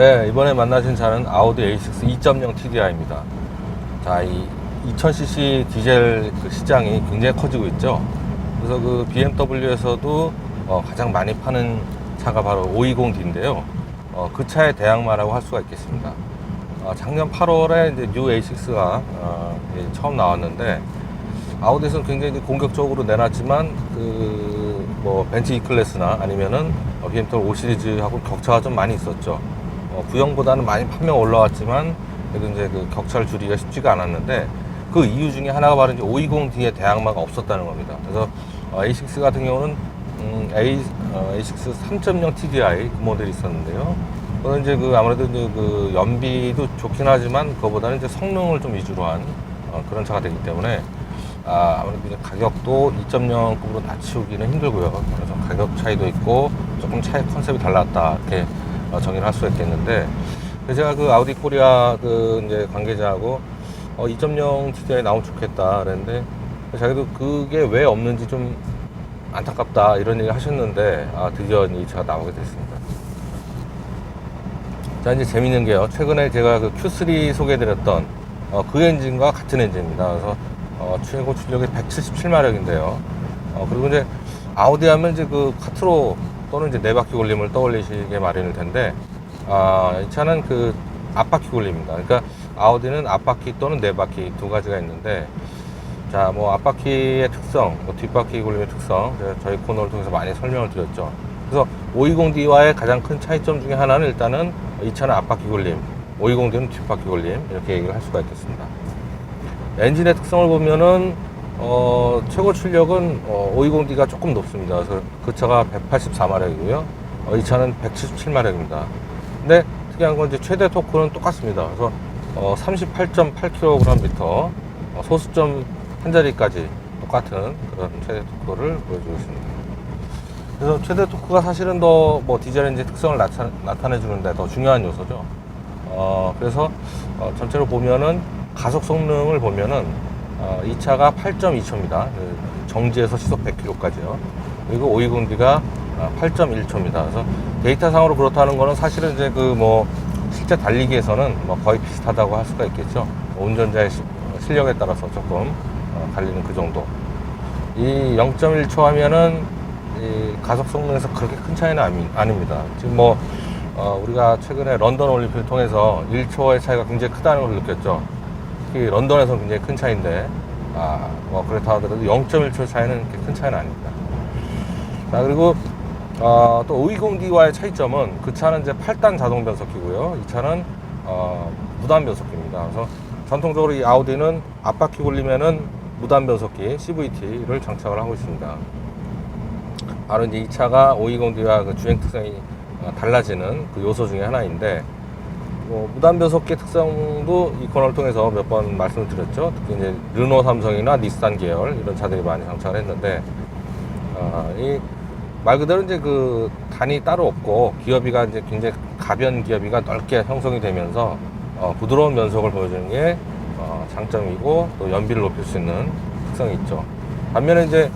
네, 이번에 만나신 차는 아우디 A6 2.0 TDI입니다. 자, 이 2000cc 디젤 그 시장이 굉장히 커지고 있죠. 그래서 그 BMW에서도 어, 가장 많이 파는 차가 바로 520D인데요. 어, 그 차의 대항마라고 할 수가 있겠습니다. 어, 작년 8월에 이제 뉴 A6가 어, 예, 처음 나왔는데 아우디에서는 굉장히 공격적으로 내놨지만 그 뭐 벤츠 E 클래스나 아니면은 어, BMW 5 시리즈하고 격차가 좀 많이 있었죠. 어, 구형보다는 많이 판매가 올라왔지만 그래도 이제 그 격차를 줄이기가 쉽지가 않았는데 그 이유 중에 하나가 바로 이제 520D의 대항마가 없었다는 겁니다. 그래서 어, A6 같은 경우는 음, A, 어, A6 3.0 TDI 그 모델이 있었는데요. 그건 이제 그 아무래도 이제 그 연비도 좋긴 하지만 그거보다는 이제 성능을 좀 위주로 한 어, 그런 차가 되기 때문에 아, 아무래도 이제 가격도 2.0급으로 낮추기는 힘들고요. 그래서 가격 차이도 있고 조금 차의 컨셉이 달랐다 이렇게 어, 정의를 할 수가 있겠는데 제가 그 아우디 코리아 그 이제 관계자하고 어, 2.0 TDI 나오면 좋겠다 그랬는데 자기도 그게 왜 없는지 좀 안타깝다 이런 얘기 하셨는데 아, 드디어 이 차가 나오게 됐습니다. 자 이제 재밌는 게요. 최근에 제가 그 Q3 소개해드렸던 어, 그 엔진과 같은 엔진입니다. 그래서 어, 최고 출력이 177마력인데요. 어, 그리고 이제 아우디 하면 이제 그 카트로 또는 이제 네 바퀴 굴림을 떠올리시게 마련일 텐데 아, 이 차는 그 앞바퀴 굴림입니다. 그러니까 아우디는 앞바퀴 또는 네 바퀴 두 가지가 있는데 자, 뭐 앞바퀴의 특성, 뭐 뒷바퀴 굴림의 특성, 저희 코너를 통해서 많이 설명을 드렸죠. 그래서 520D와의 가장 큰 차이점 중에 하나는 일단은 이 차는 앞바퀴 굴림, 520D는 뒷바퀴 굴림 이렇게 얘기를 할 수가 있겠습니다. 엔진의 특성을 보면은 어, 최고 출력은 어, 520D가 조금 높습니다. 그래서 그 차가 184마력이고요. 어, 이 차는 177마력입니다. 근데 특이한 건 이제 최대 토크는 똑같습니다. 그래서 어, 38.8kgm, 어, 소수점 한 자리까지 똑같은 그런 최대 토크를 보여주고 있습니다. 그래서 최대 토크가 사실은 더 뭐 디젤 엔진 특성을 나타, 나타내주는데 더 중요한 요소죠. 어, 그래서 어, 전체로 보면은 가속 성능을 보면은 어, 이 차가 8.2초입니다. 정지에서 시속 100km까지요. 그리고 520D가 8.1초입니다. 그래서 데이터상으로 그렇다는 거는 사실은 이제 그 뭐 실제 달리기에서는 뭐 거의 비슷하다고 할 수가 있겠죠. 운전자의 시- 실력에 따라서 조금 어, 갈리는 그 정도. 이 0.1초 하면은 이 가속 성능에서 그렇게 큰 차이는 아니, 아닙니다. 지금 뭐 어, 우리가 최근에 런던 올림픽을 통해서 1초의 차이가 굉장히 크다는 걸 느꼈죠. 특히 런던에서는 굉장히 큰 차이인데 아, 뭐 그렇다 하더라도 0.1초 차이는 그렇게 큰 차이는 아닙니다. 자 그리고 어, 또 520D와의 차이점은 그 차는 이제 8단 자동 변속기고요. 이 차는 어, 무단 변속기입니다. 그래서 전통적으로 이 아우디는 앞바퀴 굴리면은 무단 변속기 CVT를 장착을 하고 있습니다. 바로 이제 이 차가 520D와 그 주행 특성이 어, 달라지는 그 요소 중에 하나인데 뭐 무단 변속기 특성도 이 코너를 통해서 몇 번 말씀을 드렸죠. 특히 이제 르노 삼성이나 닛산 계열 이런 차들이 많이 장착을 했는데 어, 이말 그대로 이제 그 단이 따로 없고 기어비가 이제 굉장히 가변 기어비가 넓게 형성이 되면서 어, 부드러운 변속을 보여주는 게 어, 장점이고 또 연비를 높일 수 있는 특성이 있죠. 반면에 이제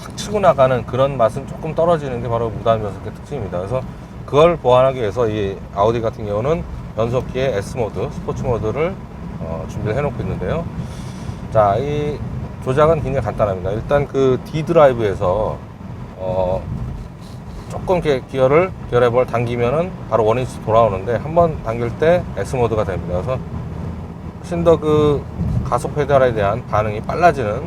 확 치고 나가는 그런 맛은 조금 떨어지는 게 바로 무단 변속기 특징입니다. 그래서 그걸 보완하기 위해서 이 아우디 같은 경우는 변속기의 S 모드, 스포츠 모드를 어, 준비를 해놓고 있는데요. 자, 이 조작은 굉장히 간단합니다. 일단 그 D 드라이브에서 어, 조금 기어를 기어레버를 당기면은 바로 원위치 돌아오는데 한번 당길 때 S 모드가 됩니다. 그래서 훨씬 더 그 가속 페달에 대한 반응이 빨라지는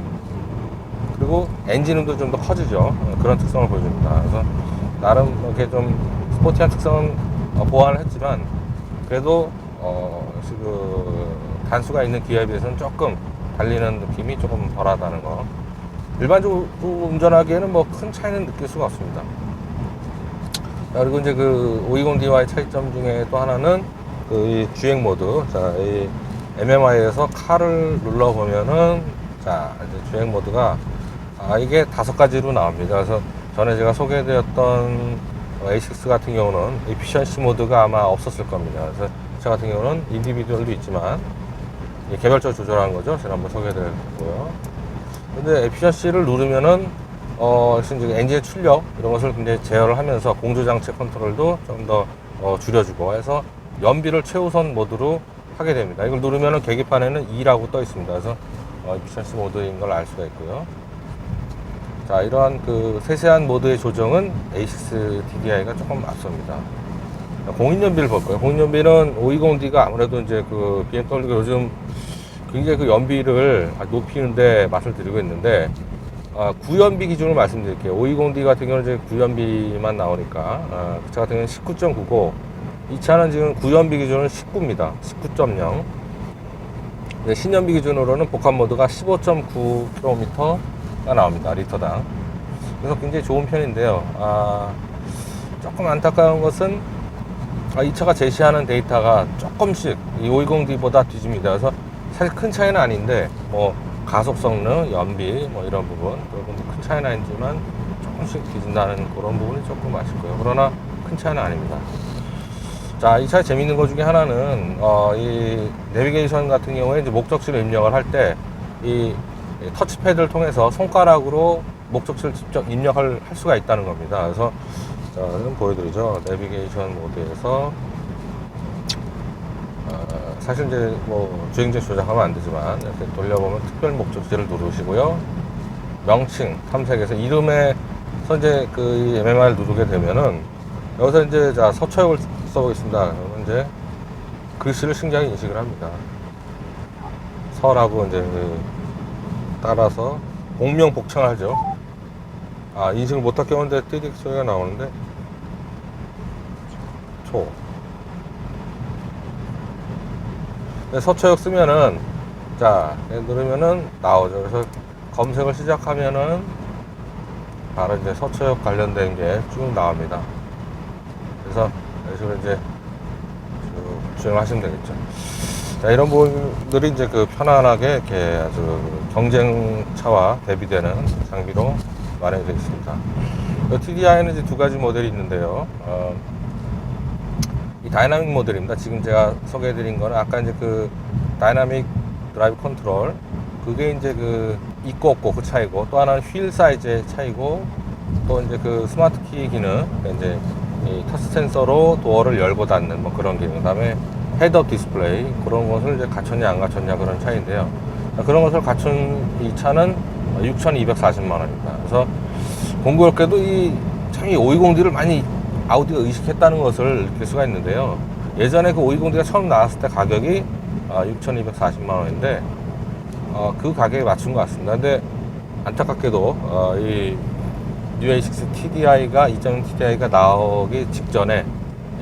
그리고 엔진음도 좀 더 커지죠. 어, 그런 특성을 보여줍니다. 그래서 나름 이렇게 좀 스포티한 특성은 어, 보완을 했지만 그래도 어, 그 단수가 있는 기어에 비해서는 조금 달리는 느낌이 조금 덜하다는 거. 일반적으로 운전하기에는 뭐 큰 차이는 느낄 수가 없습니다. 자, 그리고 이제 그 520D와의 차이점 중에 또 하나는 그이 주행 모드. 자, 이 MMI에서 칼을 눌러 보면은 자, 이제 주행 모드가 아, 이게 다섯 가지로 나옵니다. 그래서 전에 제가 소개해드렸던 A6 같은 경우는 에피션시 모드가 아마 없었을 겁니다. 그래서 저 같은 경우는 인디비두얼도 있지만 개별적으로 조절하는 거죠. 제가 한번 소개해드렸고요. 근데 에피션시를 누르면은 어, 이제 엔진의 출력 이런 것을 굉장히 제어를 하면서 공조 장치 컨트롤도 좀더 어, 줄여주고 해서 연비를 최우선 모드로 하게 됩니다. 이걸 누르면은 계기판에는 2라고 떠 있습니다. 그래서 어, 이피션시 모드인 걸 알 수가 있고요. 자, 이러한 그 세세한 모드의 조정은 A6 TDI가 조금 앞섭니다. 공인연비를 볼 거예요. 공인연비는 520D가 아무래도 이제 그 BMW가 요즘 굉장히 그 연비를 높이는데 맛을 들이고 있는데 아, 구연비 기준으로 말씀드릴게요. 520D 같은 경우는 이제 구연비만 나오니까 아, 그 차 같은 경우는 19.9고 이 차는 지금 구연비 기준으로 19입니다. 19.0. 네, 신연비 기준으로는 복합 모드가 15.9km 가 나옵니다. 리터당. 그래서 굉장히 좋은 편인데요. 아, 조금 안타까운 것은 아, 이 차가 제시하는 데이터가 조금씩 이 520D보다 뒤집니다. 그래서 사실 큰 차이는 아닌데 뭐 가속 성능, 연비 뭐 이런 부분 그런 부분 큰 차이는 아니지만 조금씩 뒤진다는 그런 부분이 조금 아쉽고요. 그러나 큰 차이는 아닙니다. 자, 이 차에 재밌는 것 중에 하나는 어, 이 내비게이션 같은 경우에 이제 목적지를 입력을 할 때 이 터치패드를 통해서 손가락으로 목적지를 직접 입력을 할 수가 있다는 겁니다. 그래서 자, 좀 보여드리죠. 내비게이션 모드에서 어, 사실 이제 뭐 주행제 조작하면 안 되지만 이렇게 돌려보면 특별 목적지를 누르시고요. 명칭 탐색에서 이름에 현재 그 MMR 누르게 되면은 여기서 이제 자 서초역을 써보겠습니다. 그러면 이제 글씨를 신기하게 인식을 합니다. 설하고 이제 그 따라서 공명 복창을 하죠. 아 인식을 못할 경우인데 띠릭 소리가 나오는데 초. 네, 서초역 쓰면은 자 네, 누르면은 나오죠. 그래서 검색을 시작하면은 바로 이제 서초역 관련된 게 쭉 나옵니다. 그래서 이런 식으로 이제 쭉 주행을 하시면 되겠죠. 자, 이런 부분들이 이제 그 편안하게 이렇게 아주 경쟁차와 대비되는 장비로 마련이 되어 있습니다. TDI는 이제 두 가지 모델이 있는데요. 어, 이 다이나믹 모델입니다. 지금 제가 소개해드린 거는 아까 이제 그 다이나믹 드라이브 컨트롤 그게 이제 그 있고 없고 그 차이고 또 하나는 휠 사이즈의 차이고 또 이제 그 스마트 키 기능 그러니까 이제 이 터치 센서로 도어를 열고 닫는 뭐 그런 기능 그다음에 헤드업 디스플레이 그런 것을 이제 갖췄냐 안 갖췄냐 그런 차이인데요. 그런 것을 갖춘 이 차는 6,240만 원입니다. 그래서 공교롭게도 이 참 이 520D를 많이 아우디가 의식했다는 것을 느낄 수가 있는데요. 예전에 그 520D가 처음 나왔을 때 가격이 6,240만 원인데 어, 그 가격에 맞춘 것 같습니다. 근데 안타깝게도 어, 이 UA6 TDI가 2.0 TDI가 나오기 직전에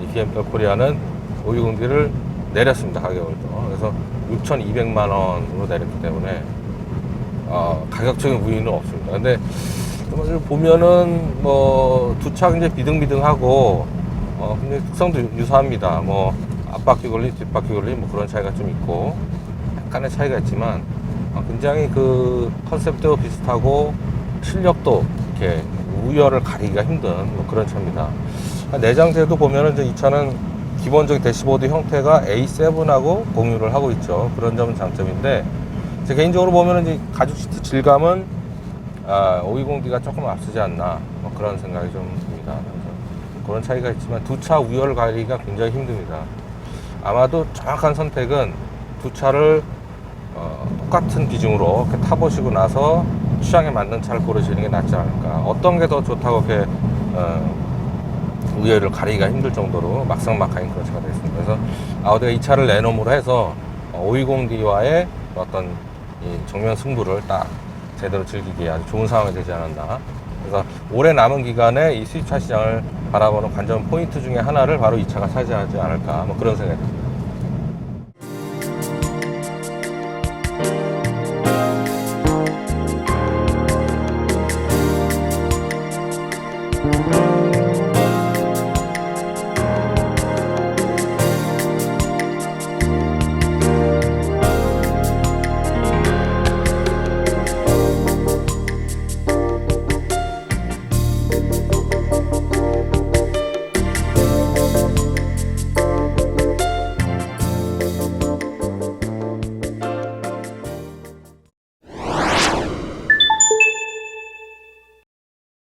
이 BMW 코리아는 520D를 내렸습니다 가격을 또 그래서 6,200만 원으로 내렸기 때문에 어, 가격적인 우위는 없습니다. 근데 보면은 뭐 두 차 굉장히 비등비등하고 어, 굉장히 특성도 유사합니다. 뭐 앞바퀴 걸림, 뒷바퀴 걸림 뭐 그런 차이가 좀 있고 약간의 차이가 있지만 어, 굉장히 그 컨셉도 비슷하고 실력도 이렇게 우열을 가리기가 힘든 뭐 그런 차입니다. 내장재도 보면은 이제 이 차는 기본적인 대시보드 형태가 A7하고 공유를 하고 있죠. 그런 점은 장점인데 제 개인적으로 보면은 이제 가죽 시트 질감은 아, 520D가 조금 앞서지 않나 뭐 그런 생각이 좀 듭니다. 그런 차이가 있지만 두 차 우열 가리기가 굉장히 힘듭니다. 아마도 정확한 선택은 두 차를 어, 똑같은 비중으로 이렇게 타보시고 나서 취향에 맞는 차를 고르시는 게 낫지 않을까. 어떤 게 더 좋다고 이렇게 어, 우열을 가리기가 힘들 정도로 막상막하인 그런 차가 되겠습니다. 그래서 아우디가 이 차를 내놓음으로 해서 520D와의 어떤 이 정면 승부를 딱 제대로 즐기기에 아주 좋은 상황이 되지 않았나. 그래서 올해 남은 기간에 이 수입차 시장을 바라보는 관전 포인트 중에 하나를 바로 이 차가 차지하지 않을까. 뭐 그런 생각이 듭니다.